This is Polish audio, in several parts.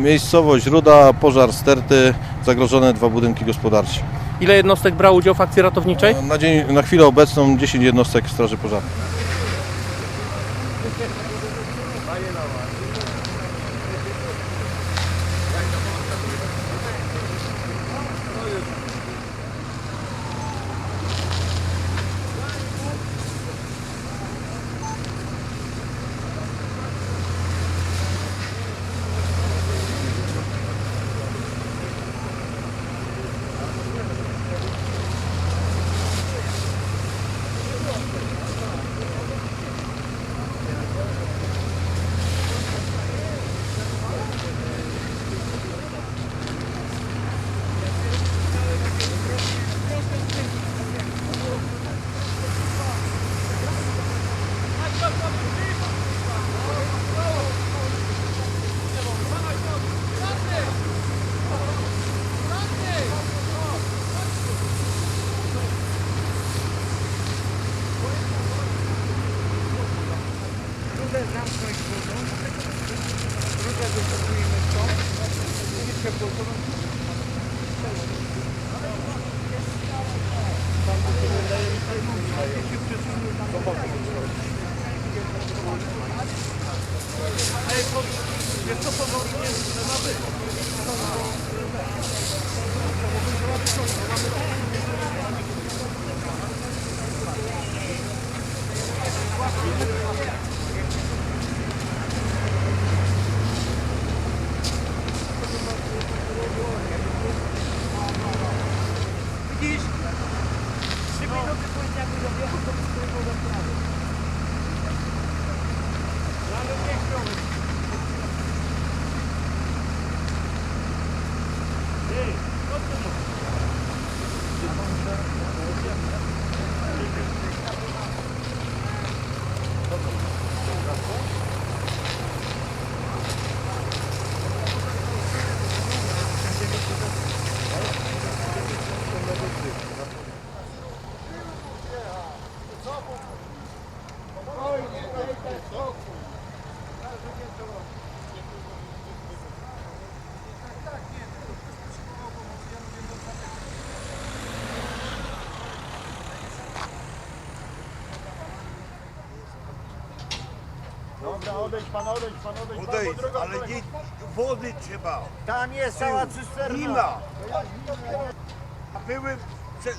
Miejscowość Ruda, pożar sterty, zagrożone dwa budynki gospodarcze. Ile jednostek brało udział w akcji ratowniczej? Na, dzień, na chwilę obecną 10 jednostek Straży Pożarnej. Rudę zamknąć wodą, rudę wycofujemy stąd, ulicę Kulturą. Widzisz? Trzy minuty później jakby dobiegł do swojego rozprawy. No ale nie chciałem. Odejdź pan, odejdź pan, odejdź pan, Odejdź, drugą ale nie, wody trzeba. Tam jest cała cysterna. Nie ma. A były przed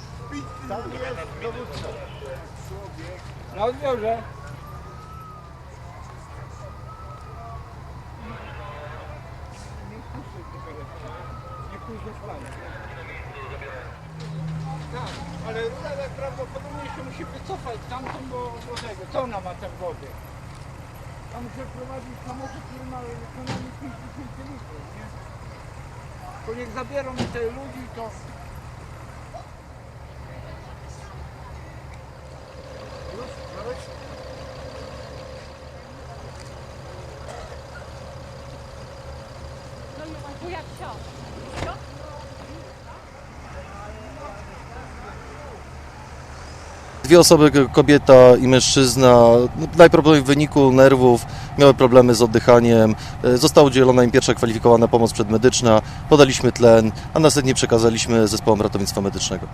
Tam jest dowódca. Na odbiorze. Tak, ale ruda prawdopodobnie się musi wycofać tamtą, bo do tego, co ona ma tę wodę? Tam muszę prowadzić samochód, który ma co najmniej 5 tysięcy litrów, nie? To niech zabiorą mi te ludzi, to... No jak wsiąść? Dwie osoby, kobieta i mężczyzna, no, najprawdopodobniej w wyniku nerwów miały problemy z oddychaniem. E, Została udzielona im pierwsza kwalifikowana pomoc przedmedyczna, podaliśmy tlen, a następnie przekazaliśmy zespołom ratownictwa medycznego.